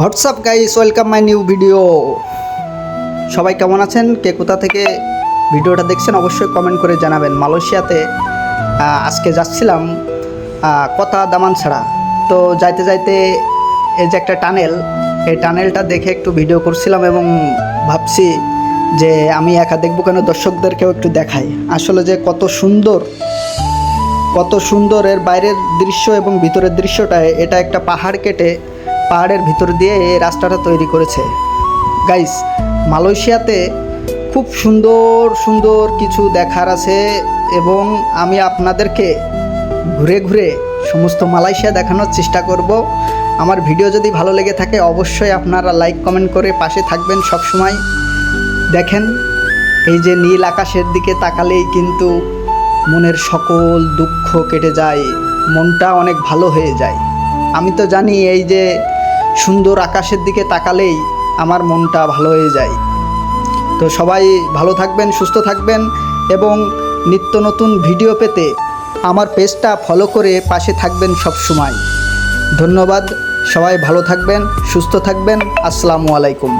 WhatsApp guys welcome my new video সবাই কেমন আছেন? কে কোথা থেকে ভিডিওটা দেখছেন অবশ্যই কমেন্ট করে জানাবেন। মালয়েশিয়াতে আজকে যাচ্ছিলাম কথা দামান ছাড়া। তো যাইতে যাইতে এই যে একটা টানেল, এই টানেলটা দেখে একটু ভিডিও করছিলাম এবং ভাবছি যে আমি একা দেখব কেন, দর্শকদেরকেও একটু দেখাই। আসলে যে কত সুন্দর কত সুন্দর এর বাইরের দৃশ্য এবং ভিতরের দৃশ্যটা, এটা একটা পাহাড় কেটে পাহাড়ের ভিতর দিয়ে এই রাস্তাটা তৈরি করেছে। গাইস মালয়েশিয়াতে খুব সুন্দর সুন্দর কিছু দেখার আছে এবং আমি আপনাদেরকে ঘুরে ঘুরে সমস্ত মালয়েশিয়া দেখানোর চেষ্টা করব। আমার ভিডিও যদি ভালো লেগে থাকে, অবশ্যই আপনারা লাইক কমেন্ট করে পাশে থাকবেন সব সময় দেখেন, এই যে নীল আকাশের দিকে তাকালেই কিন্তু মনের সকল দুঃখ কেটে যায়, মনটা অনেক ভালো হয়ে যায়। আমি তো জানি এই যে সুন্দর আকাশের দিকে তাকালেই আমার মনটা ভালো হয়ে যায়। তো সবাই ভালো থাকবেন, সুস্থ থাকবেন এবং নিত্য নতুন ভিডিও পেতে আমার পেজটা ফলো করে পাশে থাকবেন সব সময় ধন্যবাদ, সবাই ভালো থাকবেন, সুস্থ থাকবেন, আসসালামু আলাইকুম।